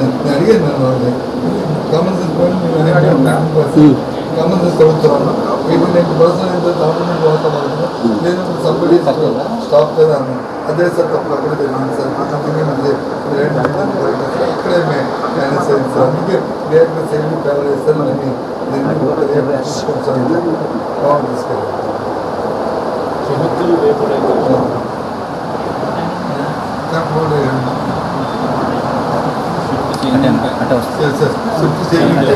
నేను అడిగాను నేను వాళ్ళని. కామన్ సెన్స్ పోయి మేము వెనక్కి కామన్ సెన్స్ చదువుతున్నాను ఎయిటీ నైన్టీ పర్సెంట్ అయితే గవర్నమెంట్ వాతావరణం లేనప్పుడు సంబడి స్టాప్ కదా అన్న అదే సార్ తప్పు అక్కడ తెలియదు సార్ అందుకే మంచి ఇక్కడే మేనేజ్ చేయండి సార్ అందుకే డైరెక్ట్గా సేమ్ పేపర్ వేస్తారు అని బాగుంటుంది సార్ చెమక్కులు వేపలేదు అంటే వస్తుంది సార్ షిఫ్ట్ చేయండి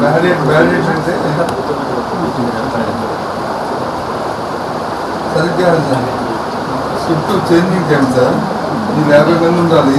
వ్యాలిడ్ వ్యాలిడ్ అంటే సరిగ్గా సార్ షిఫ్ట్ చేంజింగ్ చేయండి సార్ ఇది యాభై మంది ఉండాలి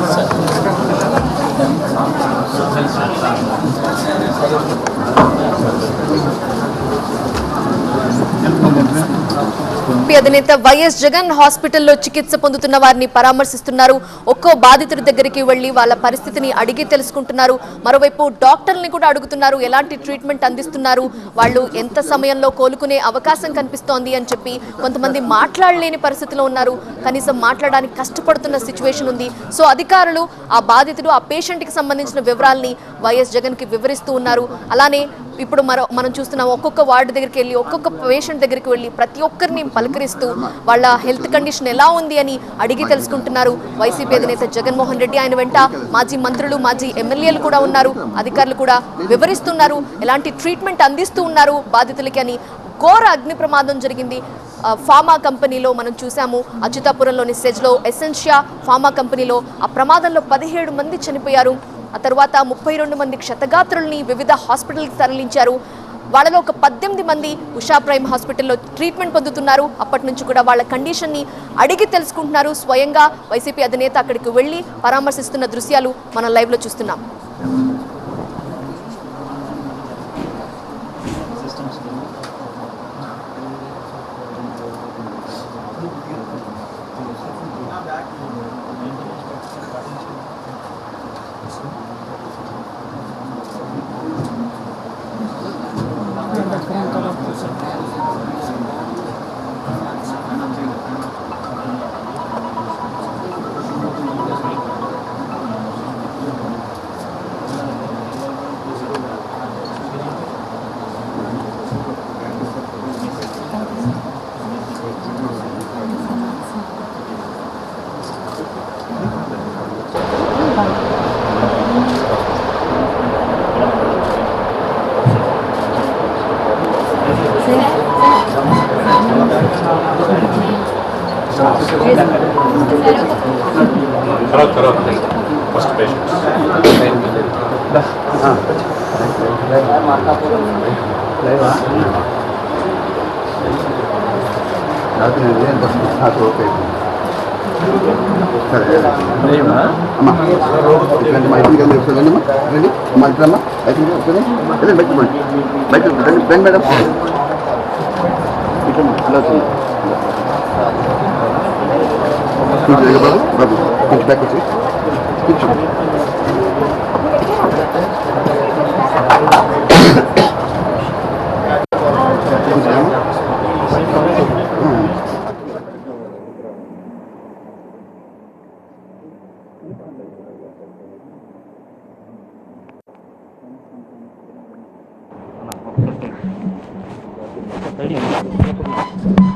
అధినేత వైఎస్ జగన్ హాస్పిటల్లో చికిత్స పొందుతున్న వారిని పరామర్శిస్తున్నారు. ఒక్కో బాధితుడి దగ్గరికి వెళ్ళి వాళ్ళ పరిస్థితిని అడిగి తెలుసుకుంటున్నారు. మరోవైపు డాక్టర్ని కూడా అడుగుతున్నారు. ఎలాంటి ట్రీట్మెంట్ అందిస్తున్నారు? వాళ్ళు ఎంత సమయంలో కోలుకునే అవకాశం కనిపిస్తోంది అని చెప్పి కొంతమంది మాట్లాడలేని పరిస్థితిలో ఉన్నారు. కనీసం మాట్లాడడానికి కష్టపడుతున్న సిచ్యువేషన్ ఉంది. సో అధికారులు ఆ బాధితుడు ఆ పేషెంట్కి సంబంధించిన వివరాల్ని వైఎస్ జగన్కి వివరిస్తూ ఉన్నారు. అలానే ఇప్పుడు మరో మనం చూస్తున్నాం ఒక్కొక్క వార్డు దగ్గరికి వెళ్ళి ఒక్కొక్క పేషెంట్ దగ్గరికి వెళ్ళి ప్రతి ఒక్కరిని పలకరిస్తూ వాళ్ళ హెల్త్ కండిషన్ ఎలా ఉంది అని అడిగి తెలుసుకుంటున్నారు. వైసీపీ అధినేత జగన్మోహన్ రెడ్డి ఆయన వెంట మాజీ మంత్రులు మాజీ ఎమ్మెల్యేలు కూడా ఉన్నారు. అధికారులు కూడా వివరిస్తున్నారు. ఎలాంటి ట్రీట్మెంట్ అందిస్తూ ఉన్నారు బాధితులకి అని ఘోర అగ్ని ప్రమాదం జరిగింది. ఫార్మా కంపెనీలో మనం చూసాము అచ్యుతాపురంలోని సెజ్లో ఎసెన్షియా ఫార్మా కంపెనీలో ఆ ప్రమాదంలో పదిహేడు మంది చనిపోయారు. ఆ తర్వాత ముప్పై రెండు మంది క్షతగాత్రుల్ని వివిధ హాస్పిటల్కి తరలించారు. వాళ్ళలో ఒక పద్దెనిమిది మంది ఉషా ప్రైమ్ హాస్పిటల్లో ట్రీట్మెంట్ పొందుతున్నారు. అప్పటి నుంచి కూడా వాళ్ళ కండిషన్ని అడిగి తెలుసుకుంటున్నారు. స్వయంగా వైసీపీ అధినేత అక్కడికి వెళ్ళి పరామర్శిస్తున్న దృశ్యాలు మనం లైవ్లో చూస్తున్నాం. తర్వాత తర్వాత ఫస్ట్ పేషెంట్స్ అమ్మా ఇట్లాంటి మా ఇంటికి వెళ్ళి ఒకసారి రండి అమ్మా రండి అమ్మా అయితే ఒకసారి వెళ్ళండి బయటకు పోండి రండి రండి మేడం ఇట్లమ్మా একটু জায়গা পাবো বাবু কিন্তু ব্যাক করছি কিছু Thank you.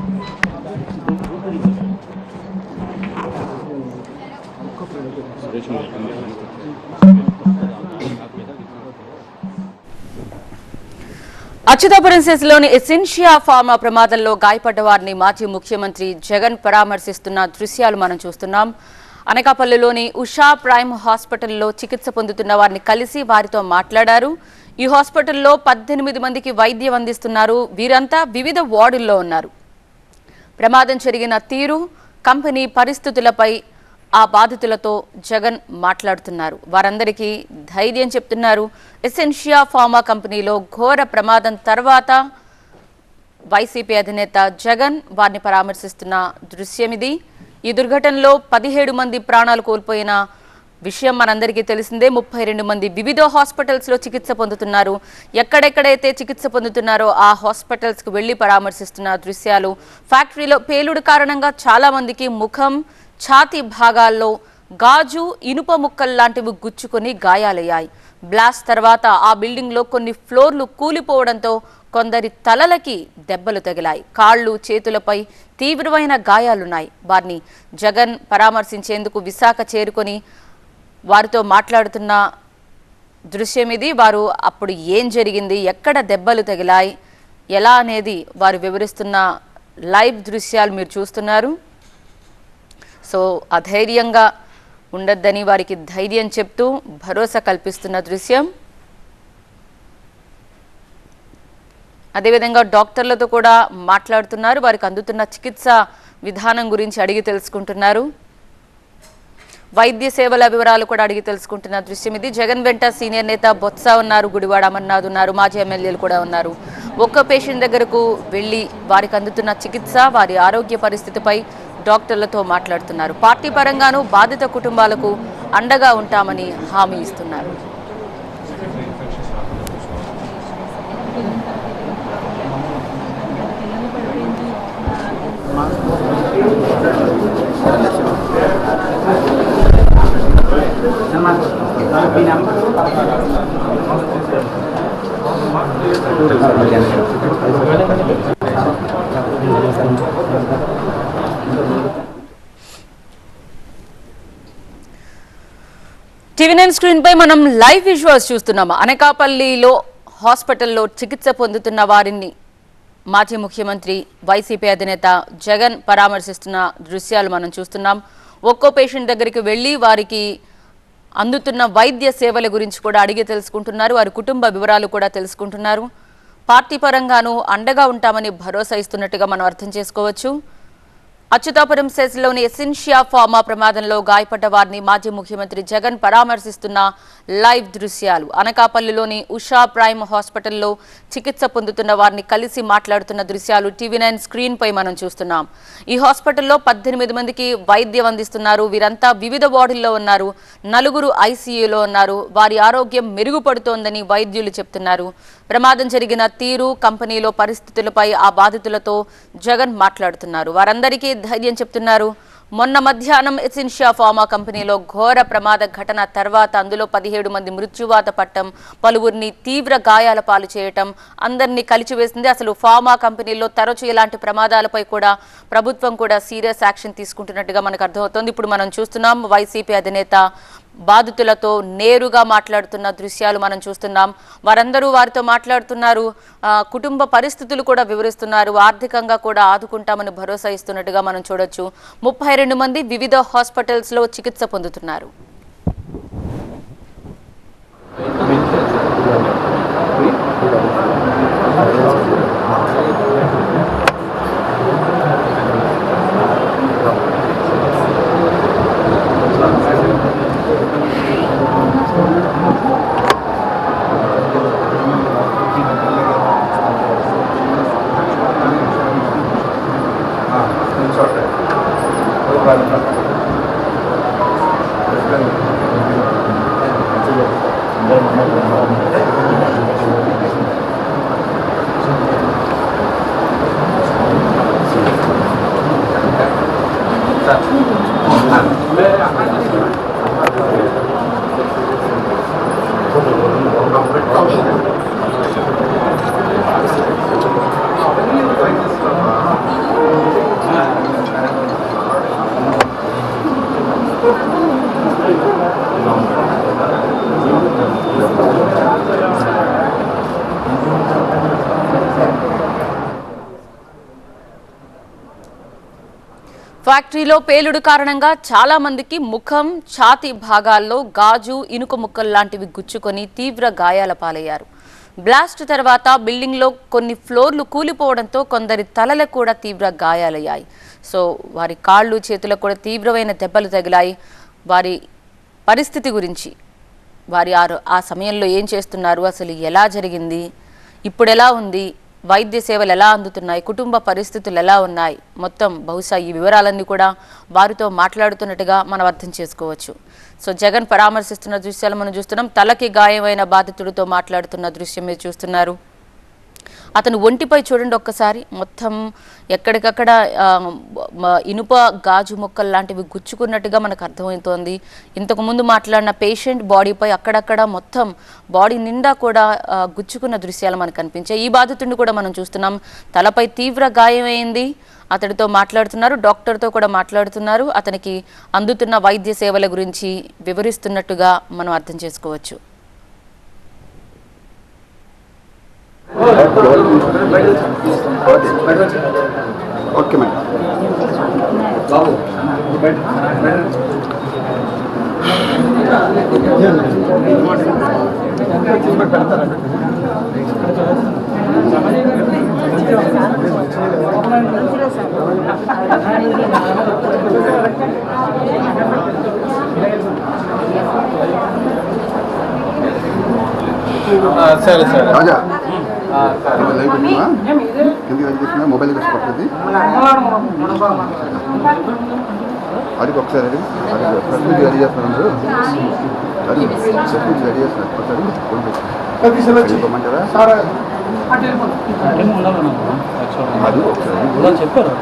అచ్యుతాపురం సెస్లోని ఎసెన్షియా ఫార్మా ప్రమాదంలో గాయపడ్డ వారిని మాజీ ముఖ్యమంత్రి జగన్ పరామర్శిస్తున్న దృశ్యాలు మనం చూస్తున్నాం. అనకాపల్లిలోని ఉషా ప్రైమ్ హాస్పిటల్లో చికిత్స పొందుతున్న వారిని కలిసి వారితో మాట్లాడారు. ఈ హాస్పిటల్లో పద్దెనిమిది మందికి వైద్యం అందిస్తున్నారు. వీరంతా వివిధ వార్డుల్లో ఉన్నారు. ప్రమాదం జరిగిన తీరు కంపెనీ పరిస్థితులపై ఆ బాధితులతో జగన్ మాట్లాడుతున్నారు. వారందరికీ ధైర్యం చెప్తున్నారు. ఎసెన్షియా ఫార్మా కంపెనీలో ఘోర ప్రమాదం తర్వాత వైసీపీ అధినేత జగన్ వారిని పరామర్శిస్తున్న దృశ్యం ఇది ఈ దుర్ఘటనలో పదిహేడు మంది ప్రాణాలు కోల్పోయిన విషయం మనందరికీ తెలిసిందే. ముప్పై రెండు మంది వివిధ హాస్పిటల్స్లో చికిత్స పొందుతున్నారు. ఎక్కడెక్కడైతే చికిత్స పొందుతున్నారో ఆ హాస్పిటల్స్కి వెళ్ళి పరామర్శిస్తున్న దృశ్యాలు ఫ్యాక్టరీలో పేలుడు కారణంగా చాలామందికి ముఖం ఛాతీ భాగాల్లో గాజు ఇనుప ముక్కలు లాంటివి గుచ్చుకొని గాయాలయ్యాయి. బ్లాస్ట్ తర్వాత ఆ బిల్డింగ్లో కొన్ని ఫ్లోర్లు కూలిపోవడంతో కొందరి తలలకి దెబ్బలు తగిలాయి. కాళ్ళు చేతులపై తీవ్రమైన గాయాలున్నాయి. వారిని జగన్ పరామర్శించేందుకు విశాఖ చేరుకొని వారితో మాట్లాడుతున్న దృశ్యం ఇది వారు అప్పుడు ఏం జరిగింది? ఎక్కడ దెబ్బలు తగిలాయి? ఎలా అనేది వారు వివరిస్తున్న లైవ్ దృశ్యాలు మీరు చూస్తున్నారు. సో అధైర్యంగా ఉండొద్దని వారికి ధైర్యం చెప్తూ భరోసా కల్పిస్తున్న దృశ్యం. అదేవిధంగా డాక్టర్లతో కూడా మాట్లాడుతున్నారు వారికి అందుతున్న చికిత్స విధానం గురించి అడిగి తెలుసుకుంటున్నారు. వైద్య సేవల వివరాలు కూడా అడిగి తెలుసుకుంటున్న దృశ్యం ఇది. జగన్ వెంట సీనియర్ నేత బొత్స ఉన్నారు గుడివాడ అమర్నాథ్ ఉన్నారు మాజీ ఎమ్మెల్యేలు కూడా ఉన్నారు. ఒక్క పేషెంట్ దగ్గరకు వెళ్ళి వారికి అందుతున్న చికిత్స వారి ఆరోగ్య పరిస్థితిపై డాక్టర్లతో మాట్లాడుతున్నారు. పార్టీ పరంగానూ బాధిత కుటుంబాలకు అండగా ఉంటామని హామీ ఇస్తున్నారు. టీవీ నైన్ స్క్రీన్ పై మనం లైవ్ విజువల్స్ చూస్తున్నాము? అనకాపల్లిలో హాస్పిటల్లో చికిత్స పొందుతున్న వారిని మాజీ ముఖ్యమంత్రి వైసీపీ అధినేత జగన్ పరామర్శిస్తున్న దృశ్యాలు మనం చూస్తున్నాం. ఒక్కో పేషెంట్ దగ్గరికి వెళ్ళి వారికి అందుతున్న వైద్య సేవల గురించి కూడా అడిగి తెలుసుకుంటున్నారు. వారి కుటుంబ వివరాలు కూడా తెలుసుకుంటున్నారు. పార్టీ పరంగానూ అండగా ఉంటామని భరోసా ఇస్తున్నట్టుగా మనం అర్థం చేసుకోవచ్చు. అచ్యుతాపురం సెస్లోని సిన్షియా ఫార్మా ప్రమాదంలో గాయపడ్డ వారిని మాజీ ముఖ్యమంత్రి జగన్ పరామర్శిస్తున్న లైవ్ దృశ్యాలు. అనకాపల్లిలోని ఉషా ప్రైమ్ హాస్పిటల్లో చికిత్స పొందుతున్న వారిని కలిసి మాట్లాడుతున్న దృశ్యాలు టీవీ నైన్ స్క్రీన్ పై మనం చూస్తున్నాం. ఈ హాస్పిటల్లో పద్దెనిమిది మందికి వైద్యం అందిస్తున్నారు. వీరంతా వివిధ వార్డుల్లో ఉన్నారు. నలుగురు ఐసీయూలో ఉన్నారు. వారి ఆరోగ్యం మెరుగుపడుతోందని వైద్యులు చెప్తున్నారు. ప్రమాదం జరిగిన తీరు కంపెనీలో పరిస్థితులపై ఆ బాధితులతో జగన్ మాట్లాడుతున్నారు. వారందరికీ ధైర్యం చెప్తున్నారు. మొన్న మధ్యాహ్నం ఎసిన్షియా ఫార్మా కంపెనీలో ఘోర ప్రమాద ఘటన తర్వాత అందులో పదిహేడు మంది మృత్యువాత పట్టం పలువురిని తీవ్ర గాయాల పాలు చేయటం అందరినీ కలిచివేసింది. అసలు ఫార్మా కంపెనీలో తరచు ఇలాంటి ప్రమాదాలపై కూడా ప్రభుత్వం కూడా సీరియస్ యాక్షన్ తీసుకుంటున్నట్టుగా మనకు అర్థమవుతోంది. ఇప్పుడు మనం చూస్తున్నాం వైసీపీ అధినేత బాధితులతో నేరుగా మాట్లాడుతున్న దృశ్యాలు మనం చూస్తున్నాం. వారందరూ వారితో మాట్లాడుతున్నారు. కుటుంబ పరిస్థితులు కూడా వివరిస్తున్నారు. ఆర్థికంగా కూడా ఆదుకుంటామని భరోసా ఇస్తున్నట్టుగా మనం చూడొచ్చు. ముప్పై రెండు మంది వివిధ హాస్పిటల్స్లో చికిత్స పొందుతున్నారు. ఫ్యాక్టరీలో పేలుడు కారణంగా చాలా మందికి ముఖం ఛాతీ భాగాల్లో గాజు ఇనుక ముక్కలు లాంటివి గుచ్చుకొని తీవ్ర గాయాల పాలయ్యారు. బ్లాస్ట్ తర్వాత బిల్డింగ్లో కొన్ని ఫ్లోర్లు కూలిపోవడంతో కొందరి తలలకు కూడా తీవ్ర గాయాలయ్యాయి. సో వారి కాళ్ళు చేతులకు కూడా తీవ్రమైన దెబ్బలు తగిలాయి. వారి పరిస్థితి గురించి వారి ఆ ఆ సమయంలో ఏం చేస్తున్నారు? అసలు ఎలా జరిగింది? ఇప్పుడు ఎలా ఉంది? వైద్య సేవలు ఎలా అందుతున్నాయి? కుటుంబ పరిస్థితులు ఎలా ఉన్నాయి? మొత్తం బహుశా ఈ వివరాలన్నీ కూడా వారితో మాట్లాడుతున్నట్టుగా మనం అర్థం చేసుకోవచ్చు. సో జగన్ పరామర్శిస్తున్న దృశ్యాలు మనం చూస్తున్నాం. తలకి గాయమైన బాధితుడితో మాట్లాడుతున్న దృశ్యం మీరు చూస్తున్నారు. అతను ఒంటిపై చూడండి ఒక్కసారి. మొత్తం ఎక్కడికక్కడ ఇనుప గాజు ముక్కలు లాంటివి గుచ్చుకున్నట్టుగా మనకు అర్థమవుతోంది. ఇంతకు ముందు మాట్లాడిన పేషెంట్ బాడీపై అక్కడక్కడ మొత్తం బాడీ నిండా కూడా గుచ్చుకున్న దృశ్యాలు మనకు కనిపించాయి. ఈ బాధితుడిని కూడా మనం చూస్తున్నాం. తలపై తీవ్ర గాయమైంది. అతడితో మాట్లాడుతున్నారు. డాక్టర్తో కూడా మాట్లాడుతున్నారు. అతనికి అందుతున్న వైద్య సేవల గురించి వివరిస్తున్నట్టుగా మనం అర్థం చేసుకోవచ్చు. ఓకే మేడం సరే సరే రాజా లైవ్ పెట్టుకున్నా కిందికి మొబైల్ పడుతుంది అడిగి ఒకసారి అడిగి రెడీ చేస్తున్నారు అడిగి రెడీ చేస్తున్నారు. ఒకసారి ఫోన్ అది ఒకసారి. చెప్పారు.